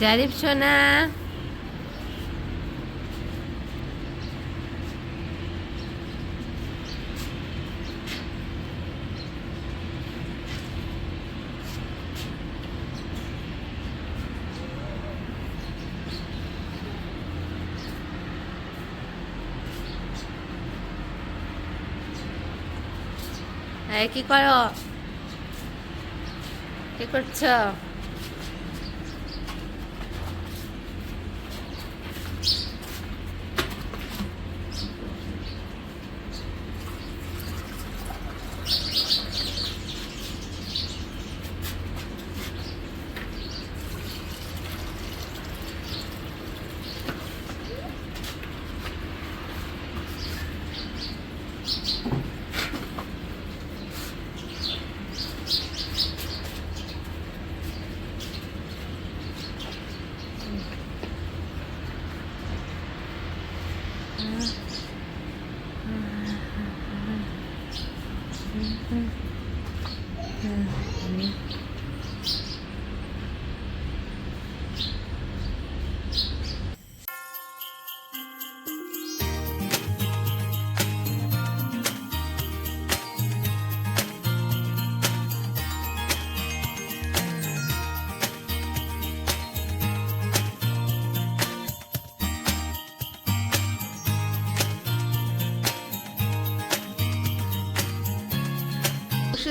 জারিফ সোনা। এই কি করো কি করছ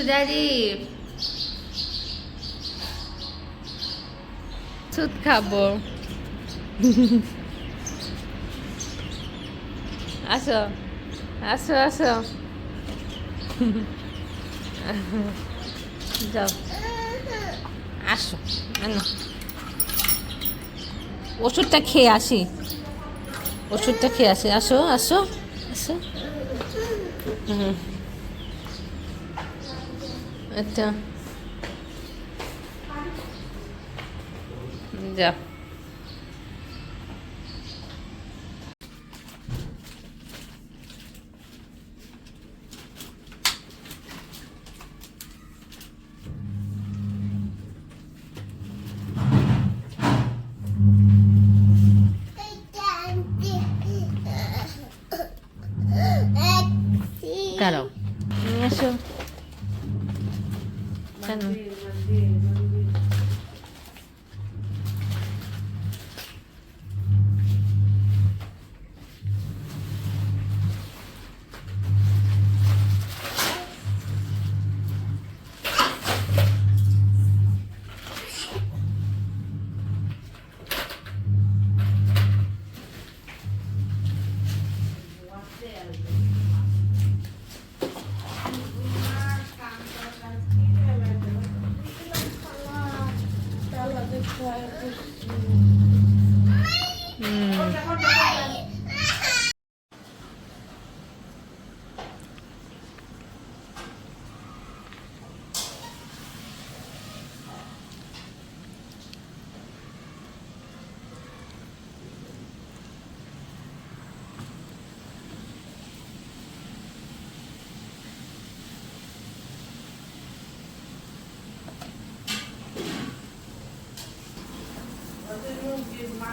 সুজারিফ সুদ খাব। আসো আসো আসো। যাও। আসো, আনো। ওষুধটা খেয়ে আসি। ওষুধটা খেয়ে আসি। আসো আসো আসো। হুম। আচ্ছা। যা। দাঁড়াও। আসো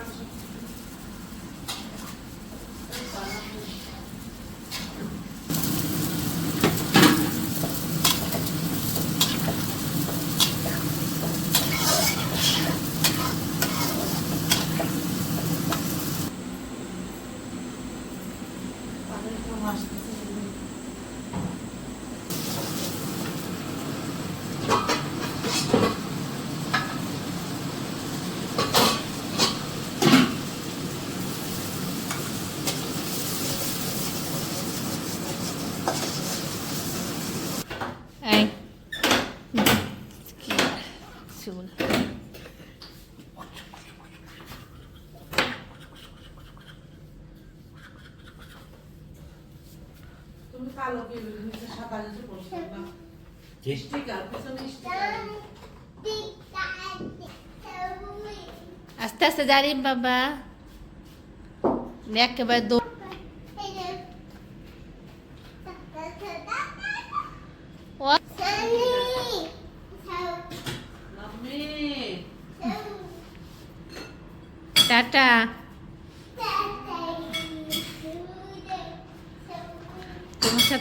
questions. কালো কি নিচে সাদা নিচে পড়ছো না স্টিকার পেছনে স্টিকার আস্তে আস্তে জারি বাবা। একেবারে দৌ ও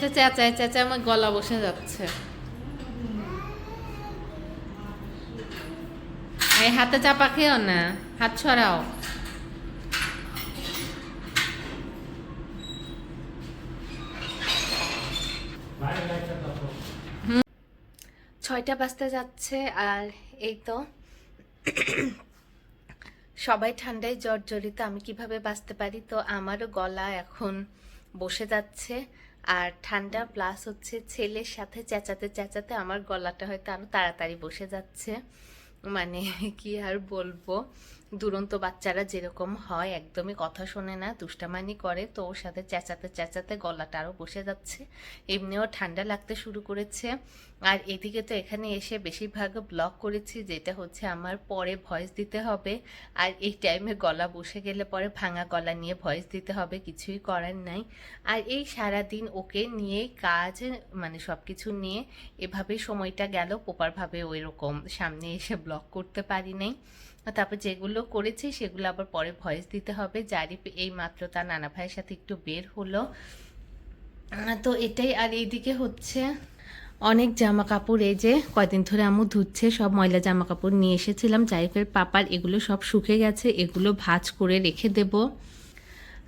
সাথে চেঁচায় চেঁচায় আমার গলা বসে যাচ্ছে। এই হাতে চাপা খেও না, হাত ছড়াও ছয়টা বাজতে যাচ্ছে আর এই তো সবাই ঠান্ডায় জর্জরিত, আমি কীভাবে বাঁচতে পারি? তো আমারও গলা এখন বসে যাচ্ছে। আর ঠান্ডা প্লাস হচ্ছে ছেলের সাথে চেঁচাতে চেঁচাতে আমার গলাটা হয়তো আরও তাড়াতাড়ি বসে যাচ্ছে। মানে কি আর বলব? দুরন্ত বাচ্চারা যেরকম হয়, একদমই কথা শোনে না, দুষ্টামানি করে, তো ওর সাথে চেঁচাতে চেঁচাতে গলাটা আরও বসে যাচ্ছে। এমনিও ঠান্ডা লাগতে শুরু করেছে। আর এদিকে তো এখানে এসে বেশিরভাগ ব্লগ করেছি, যেটা হচ্ছে আমার পরে ভয়েস দিতে হবে। আর এই টাইমে গলা বসে গেলে পরে ভাঙা গলা নিয়ে ভয়েস দিতে হবে, কিছুই করার নাই। আর এই সারা দিন ওকে নিয়ে কাজ মানে সব কিছু নিয়ে এভাবেই সময়টা গেল, প্রপারভাবে ওই রকম সামনে এসে ব্লগ করতে পারি নাই। তারপর যেগুলো করেছি সেগুলো আবার পরে ভয়েস দিতে হবে। জারিফ এই মাত্র তার নানা ভাইয়ের সাথে একটু বের হলো। তো এটাই। আর এইদিকে হচ্ছে অনেক জামা কাপড় এই যে কয়দিন ধরে আমু ধুচ্ছে, সব ময়লা জামা কাপড় নিয়ে এসেছিলাম। জাইফের পাপার এগুলো সব শুকে গেছে, এগুলো ভাঁজ করে রেখে দেবো।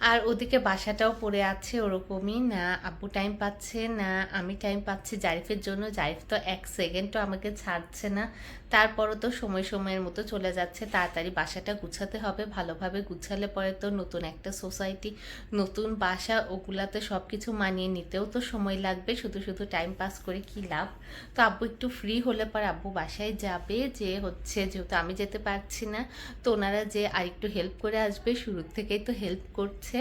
আর ওদিকে বাসাটাও পড়ে আছে ওরকমই। না আব্বু টাইম পাচ্ছে, না আমি টাইম পাচ্ছি জারিফের জন্য। জারিফ তো এক সেকেন্ডও আমাকে ছাড়ছে না। তারপরও তো সময় সময়ের মতো চলে যাচ্ছে। তাড়াতাড়ি বাসাটা গুছাতে হবে। ভালোভাবে গুছালে পরে তো নতুন একটা সোসাইটি, নতুন বাসা, ওগুলাতে সব কিছু মানিয়ে নিতেও তো সময় লাগবে। শুধু শুধু টাইম পাস করে কি লাভ? তো আব্বু একটু ফ্রি হলে পরে আব্বু বাসায় যাবে যে হচ্ছে যেহেতু আমি যেতে পারছি না, তো ওনারা যে আরেকটু হেল্প করে আসবে, শুরুর থেকেই তো হেল্প করছে।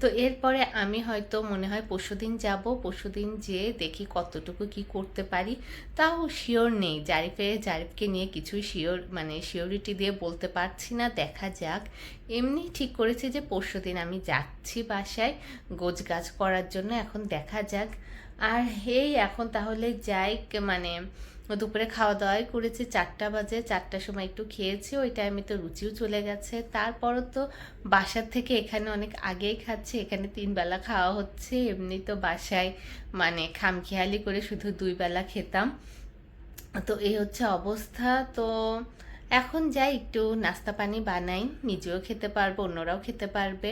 তো এরপরে আমি হয়তো মনে হয় পরশুদিন যাব, পরশুদিন যেয়ে দেখি কতটুকু কি করতে পারি। তাও শিওর নেই। জারিফে, জারিফকে নিয়ে কিছুই শিওর মানে শিওরিটি দিয়ে বলতে পারছি না, দেখা যাক। এমনি ঠিক করেছি যে পরশুদিন আমি যাচ্ছি বাসায় গোছ গাছ করার জন্য, এখন দেখা যাক। আর এই এখন তাহলে যাই মানে দুপুরে খাওয়া দাওয়াই করেছি, চারটা বাজে, চারটার সময় একটু খেয়েছি, ওই টাইমে তো রুচিও চলে গেছে। তারপরও তো বাসার থেকে এখানে অনেক আগেই খাচ্ছি, এখানে তিন বেলা খাওয়া হচ্ছে, এমনি তো বাসায় মানে খামখেয়ালি করে শুধু দুই বেলা খেতাম। তো এই হচ্ছে অবস্থা, তো এখন যাই, একটু নাস্তা পানি বানাই, নিজেও খেতে পারব, অন্যরাও খেতে পারবে।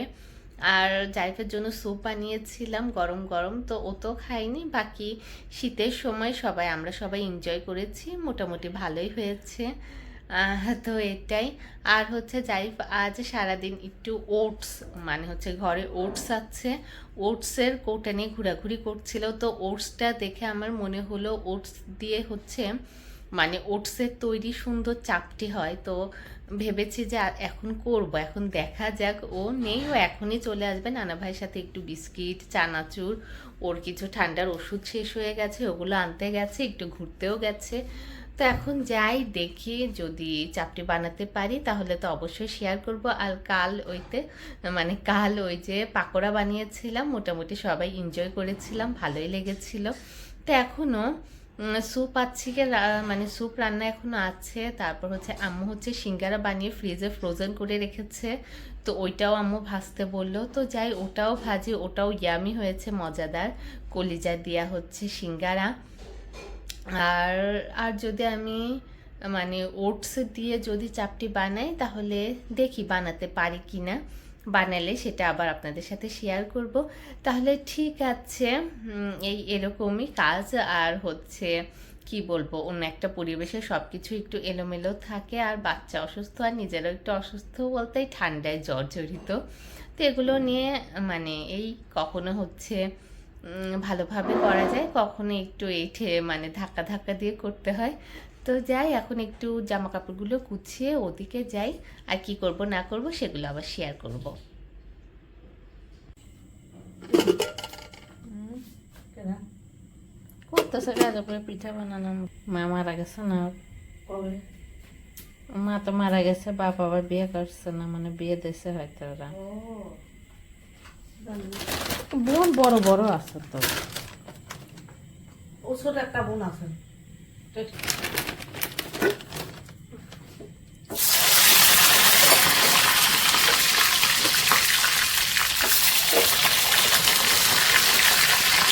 আর জারিফের জন্য স্যুপ বানিয়েছিলাম গরম গরম, তো ও তো খাইনি বাকি শীতের সময় সবাই, আমরা সবাই এনজয় করেছি, মোটামুটি ভালোই হয়েছে। তো এটাই। আর হচ্ছে জারিফ আজ সারাদিন একটু ওটস মানে হচ্ছে ঘরে ওটস আছে। ওটসের কোটা নিয়ে ঘোরাঘুরি করছিল, তো ওটসটা দেখে আমার মনে হলো ওটস দিয়ে হচ্ছে মানে ওটসের তৈরি সুন্দর চাপটি হয়। তো ভেবেছি যে এখন করব, এখন দেখা যাক। ও নেই, ও এখনই চলে আসবে। নানা ভাইয়ের সাথে একটু বিস্কিট, চানাচুর, ওর কিছু ঠান্ডার ওষুধ শেষ হয়ে গেছে, ওগুলো আনতে গেছে, একটু ঘুরতেও গেছে। তো এখন যাই, দেখি যদি চাপটি বানাতে পারি, তাহলে তো অবশ্যই শেয়ার করব। আর কাল ওইতে মানে কাল ওই যে পাকোড়া বানিয়েছিলাম, মোটামুটি সবাই এনজয় করেছিলাম, ভালোই লেগেছিল। তো এখনও স্যুপ কি মানে স্যুপ রান্না এখনও আছে। তারপর হচ্ছে আম্মু হচ্ছে সিঙ্গারা বানিয়ে ফ্রিজে ফ্রোজেন করে রেখেছে। তো ওইটাও আম্মু ভাজতে বলল। তো যাই, ওটাও ভাজি, ওটাও ইয়ামি হয়েছে, মজাদার। কলিজা দেওয়া হচ্ছে সিঙ্গারা। আর আর যদি আমি মানে ওটস দিয়ে যদি চাপটি বানাই, তাহলে দেখি বানাতে পারি কি না বানালে সেটা আবার আপনাদের সাথে শেয়ার করব। তাহলে ঠিক আছে এই এরকমই কাজ আর হচ্ছে, কি বলব, অন্য একটা পরিবেশে সব কিছু একটু এলোমেলো থাকে আর বাচ্চা অসুস্থ আর নিজেরও একটু অসুস্থ বলতে ঠান্ডায় জর্জরিত। তো এগুলো নিয়ে মানে এই কখনো হচ্ছে ভালোভাবে করা যায়, কখনো একটু এঠে মানে ধাক্কা ধাক্কা দিয়ে করতে হয়। তো যাই এখন একটু জামা কাপড়গুলো গুছিয়ে ওদিকে যাই আর কি করব না করব সেগুলো আবার শেয়ার করব। করতেছে কাজ করে পিঠা বানানো মা মারা গেছে না? মা তো মারা গেছে বাপ আবার বিয়ে করছে না মানে বিয়ে দিয়েছে হয়তো ওরা। বোন বড় বড় আছে তো। ও ছোট একটা বোন আছে হয়েছে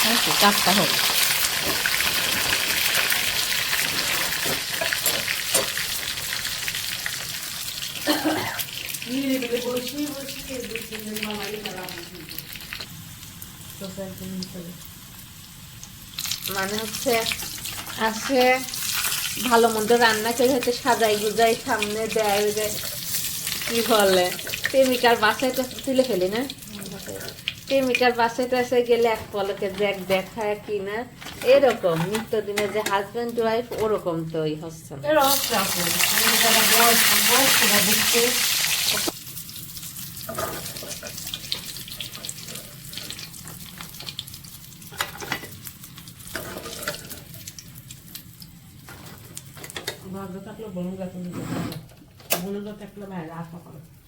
কাজটা হোক নিরিবিলি বসি বসি খেয়ে দুই তিন দিন মামারই খেলা তো একদিন চলে মানে হচ্ছে আসে ভালো মন্দ রান্না করে হয়তো সাজাই গুজাই সামনে দেয় যে কি বলে, প্রেমিকার বাসায় তো তুলে ফেলি না? প্রেমিকার বাসায় টাসে গেলে এক পলকে দেখ দেখায় কি না এরকম নিত্যদিনের যে হাজব্যান্ড ওয়াইফ ওরকম তো ওই হচ্ছে থাকলে বলুন থাকলে বাইরে আসা করে হুম